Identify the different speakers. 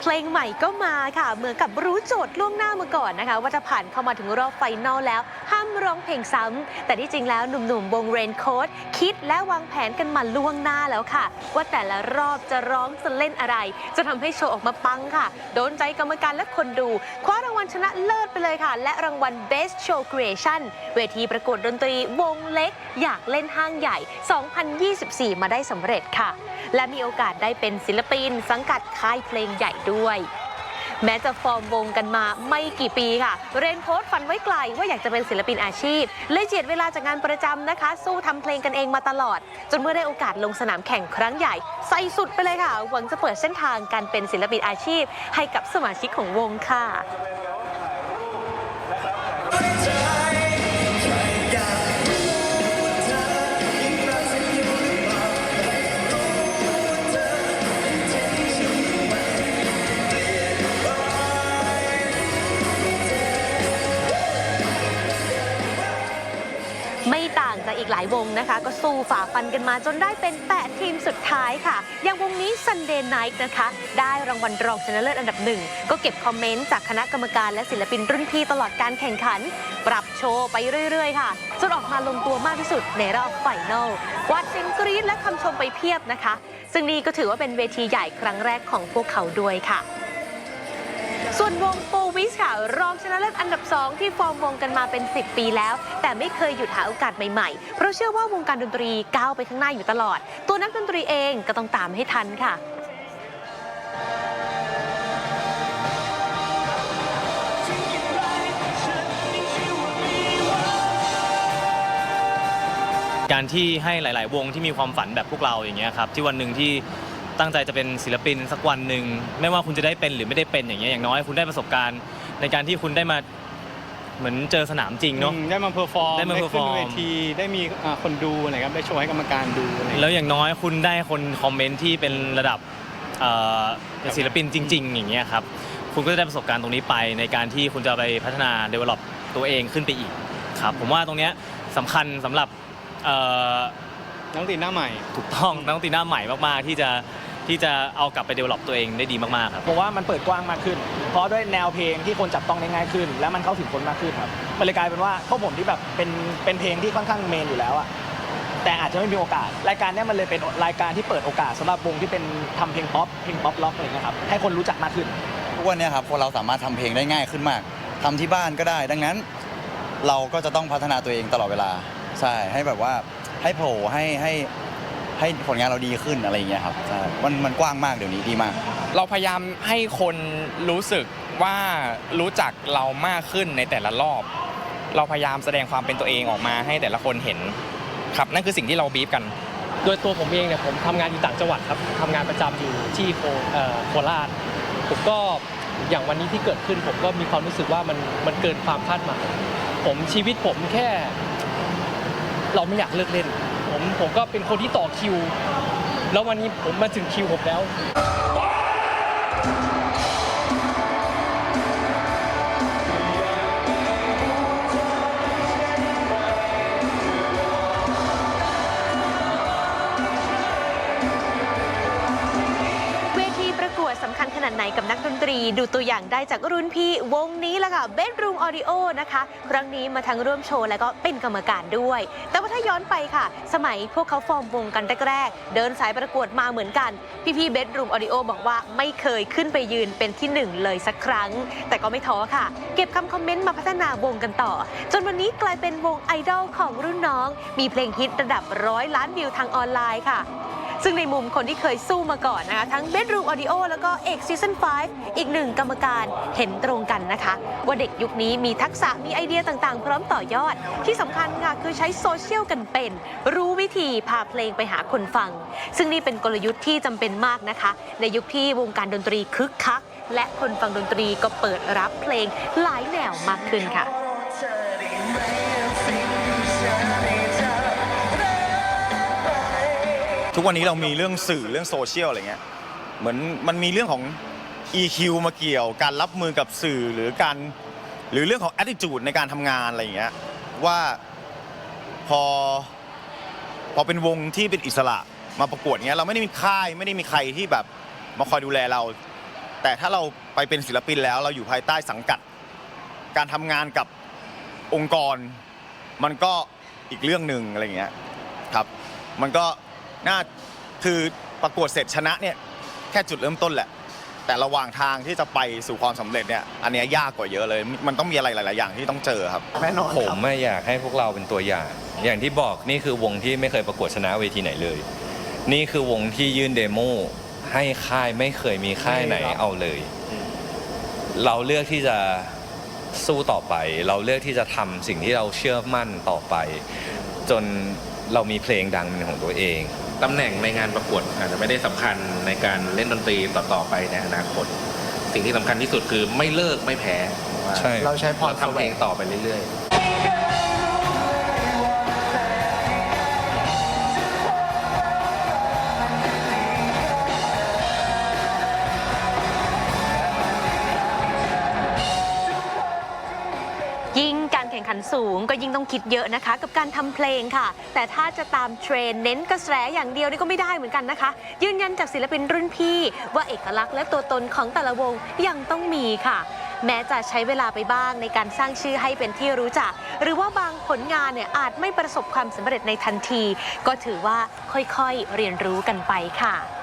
Speaker 1: เพลงใหม่ก็มาค่ะ เหมือนกับรู้โจทย์ล่วงหน้ามาก่อนนะคะ ว่าจะผ่านเข้ามาถึงรอบไฟนอลแล้ว ห้ามร้องเพลงซ้ำ แต่ที่จริงแล้วหนุ่มๆวงเรนโค d คิดและวางแผนกันมาล่วงหน้าแล้วค่ะ ว่าแต่ละรอบจะร้องจะเล่นอะไร จะทำให้โชว์ออกมาปังค่ะ โดนใจกรรมการและคนดู คว้ารางวัลชนะเลิศไปเลยค่ะ และรางวัล Best Show Creation เวทีประกวดดนตรีวงเล็ก อยากเล่นห้างใหญ่ 2024 มาได้สำเร็จค่ะ และมีโอกาสได้เป็นศิลปินสังกัดค่ายเพลงใหญ่ด้วย แม้จะฟอร์มวงกันมาไม่กี่ปีค่ะ เรนโค้ดฝันไว้ไกลว่าอยากจะเป็นศิลปินอาชีพเลยเจียดเวลาจากงานประจำนะคะ สู้ทำเพลงกันเองมาตลอด จนเมื่อได้โอกาสลงสนามแข่งครั้งใหญ่ ใส่สุดไปเลยค่ะ หวังจะเปิดเส้นทางการเป็นศิลปินอาชีพ ให้กับสมาชิกของวงค่ะ อีกหลายวงนะคะ ก็สู้ฝ่าฟันกันมาจนได้เป็น 8 ทีมสุดท้ายค่ะ อย่างวงนี้ Sunday Night นะคะ ได้รางวัลรองชนะเลิศอันดับหนึ่ง ก็เก็บคอมเมนต์จากคณะกรรมการและศิลปินรุ่นพี่ตลอดการแข่งขัน ปรับโชว์ไปเรื่อยๆ ค่ะ จนออกมาลงตัวมากที่สุดในรอบไฟนอลกวาดเสียงกรี๊ดและคำชมไปเพียบนะคะ ซึ่งนี่ก็ถือว่าเป็นเวทีใหญ่ครั้งแรกของพวกเขาด้วยค่ะ ส่วนวงโฟวิสค่ะ รองชนะเลิศอันดับ 2 ที่ฟอร์มวงกันมาเป็น 10 ปีแล้ว แต่ไม่เคยหยุดหาโอกาสใหม่ๆ เพราะเชื่อว่าวงการดนตรีก้าวไปข้างหน้าอยู่ตลอด ตัวนักดนตรีเองก็ต้องตามให้ทันค่ะ
Speaker 2: การที่ให้หลาย ๆ วงที่มีความฝันแบบพวกเราอย่างเงี้ยครับที่วันหนึ่งที่ ตั้งใจจะเป็นศิลปินสักวันหนึ่งไม่ว่าคุณจะได้เป็นหรือไม่ได้เป็นอย่างเงี้ยอย่างน้อยคุณได้ประสบการณ์ในการที่คุณได้มาเหมือนเจอสนามจริงเนาะ
Speaker 3: อืมได้มาเพอร์ฟอร์ม
Speaker 2: ได้มา
Speaker 3: ขึ้น
Speaker 2: perform
Speaker 3: เวทีได้มีอ่าคนดูอะไรครับได้โชว์ให้กรรมการดูอะไร
Speaker 2: แล้วอย่างน้อยคุณได้คนคอมเมนต์ที่เป็นระดับเอ่อเป็นศิลปินจริง ๆ อย่างเงี้ยครับ คุณก็จะได้ประสบการณ์ตรงนี้ไปในการที่คุณจะไปพัฒนา develop ตัวเองขึ้นไปอีกครับ ผมว่าตรงเนี้ยสำคัญสำหรับเอ่อ
Speaker 3: น้องตีนหน้าใหม่
Speaker 2: ถูกต้องนักดนตรีหน้าใหม่มาก ๆ ที่จะ ที่จะเอากลับไป develop ตัวเองได้ดีมากๆครับ
Speaker 4: ผมว่ามันเปิดกว้างมากขึ้น เพราะด้วยแนวเพลงที่คนจับต้องได้ง่ายขึ้น และมันเข้าถึงคนมากขึ้นครับมันเลยกลายเป็นว่าพวกผมที่แบบเป็นเป็นเพลงที่ค่อนข้างเมนอยู่แล้วอะแต่อาจจะไม่มีโอกาส รายการเนี้ยมันเลยเป็นรายการที่เปิดโอกาสสำหรับวงที่เป็นทำเพลงป๊อปเพลงป๊อปล็อกอะไรเงี้ยครับให้คนรู้จักมากขึ้น
Speaker 5: ทุกวันเนี้ครับพวกเราสามารถทำเพลงได้ง่ายขึ้นมากทำที่บ้านก็ได้ ดังนั้น เราก็จะต้องพัฒนาตัวเองตลอดเวลา ใช่ให้แบบว่าให้โผล่ให้ให้ ให้ผลงานเราดีขึ้นอะไรอย่างเงี้ยครับใช่มันมันกว้างมากเดี๋ยวนี้ดีมาก
Speaker 6: เราพยายามให้คนรู้สึกว่ารู้จักเรามากขึ้นในแต่ละรอบ เราพยายามแสดงความเป็นตัวเองออกมาให้แต่ละคนเห็นครับนั่นคือสิ่งที่เราบีฟกัน
Speaker 7: โดยตัวผมเองเนี่ยผมทำงานอยู่ต่างจังหวัดครับทำงานประจำอยู่ที่โคเอ่อโคราชผมก็อย่างวันนี้ที่เกิดขึ้นผมก็มีความรู้สึกว่ามันมันเกินความคาดหมายผมชีวิตผมแค่ เราไม่อยากเลิกเล่น ผมผมก็เป็นคนที่ต่อคิว แล้ววันนี้ผมมาถึงคิวผมแล้ว
Speaker 1: ขนาดไหนกับนักดนตรี ดูตัวอย่างได้จากรุ่นพี่วงนี้แหละค่ะ Bedroom Audio นะคะครั้งนี้มาทั้งร่วมโชว์ และก็เป็นกรรมการด้วย แต่ว่าถ้าย้อนไปค่ะ สมัยพวกเขาฟอร์มวงกันแรกๆ เดินสายประกวดมาเหมือนกัน พี่ๆ Bedroom Audio บอกว่าไม่เคยขึ้นไปยืนเป็นที่หนึ่งเลยสักครั้ง แต่ก็ไม่ท้อค่ะ เก็บคำคอมเมนต์มาพัฒนาวงกันต่อ จนวันนี้กลายเป็นวงไอดอลของรุ่นน้อง มีเพลงฮิตระดับร้อยล้านวิวทางออนไลน์ค่ะ ซึ่งในมุมคนที่เคยสู้มาก่อนนะคะ ทั้ง Bedroom Audio แล้วก็เอก Season 5 อีกหนึ่งกรรมการเห็นตรงกันนะคะ ว่าเด็กยุคนี้มีทักษะมีไอเดียต่างๆ พร้อมต่อยอด ที่สำคัญค่ะคือใช้โซเชียลกันเป็น รู้วิธีพาเพลงไปหาคนฟัง ซึ่งนี่เป็นกลยุทธ์ที่จำเป็นมากนะคะ ในยุคที่วงการดนตรีคึกคัก และคนฟังดนตรีก็เปิดรับเพลงหลายแนวมากขึ้นค่ะ
Speaker 8: ทุกวันนี้เรามีเรื่องสื่อเรื่องโซเชียลอะไรเงี้ยเหมือนมันมีเรื่องของ EQ มาเกี่ยว การรับมือกับสื่อหรือการหรือเรื่องของ attitude ในการทำงานอะไรอย่างเงี้ยว่าพอพอเป็นวงที่เป็นอิสระมาประกวดเงี้ยเราไม่ได้มีค่ายไม่ได้มีใครที่แบบมาคอยดูแลเรา แต่ถ้าเราไปเป็นศิลปินแล้ว เราอยู่ภายใต้สังกัด การทำงานกับองค์กร มันก็อีกเรื่องหนึ่งอะไรอย่างเงี้ยครับ มันก็ น่าคือประกวดเสร็จชนะเนี่ยแค่จุดเริ่มต้นแหละ แต่ระหว่างทางที่จะไปสู่ความสำเร็จเนี่ยอันเนี้ยยากกว่าเยอะเลย มันต้องมีอะไรหลาย ๆ อย่างที่ต้องเจอครับ
Speaker 4: แน่นอน
Speaker 9: ผ
Speaker 4: ค
Speaker 9: ม
Speaker 4: รับ
Speaker 9: อะอยากให้พวกเราเป็นตัวอย่าง อย่างที่บอกนี่คือวงที่ไม่เคยประกวดชนะเวทีไหนเลย นี่คือวงที่ยื่นเดโมให้ค่ายไม่เคยมีค่ายไหนเอาเลย เราเลือกที่จะสู้ต่อไป เราเลือกที่จะทำสิ่งที่เราเชื่อมั่นต่อไป จน เรามีเพลงดังเป็นของตัวเอง
Speaker 10: ตำแหน่งในงานประกวดอาจจะไม่ได้สำคัญในการเล่นดนตรีต่อๆไปในอนาคต สิ่งที่สำคัญที่สุดคือไม่เลิกไม่แพ้ว่า
Speaker 9: ใช่
Speaker 4: เราใช้พร
Speaker 10: เราทำเพลงต่อไปเรื่อยๆ
Speaker 1: ยิ่งการ แข่งขันสูงก็ยิ่งต้องคิดเยอะนะคะ กับการทำเพลงค่ะ แต่ถ้าจะตามเทรนเน้นกระแสอย่างเดียวนี่ก็ไม่ได้เหมือนกันนะคะ ยืนยันจากศิลปินรุ่นพี่ ว่าเอกลักษณ์และตัวตนของแต่ละวงยังต้องมีค่ะ แม้จะใช้เวลาไปบ้างในการสร้างชื่อให้เป็นที่รู้จัก หรือว่าบางผลงานเนี่ยอาจไม่ประสบความสำเร็จในทันที ก็ถือว่าค่อยๆเรียนรู้กันไปค่ะ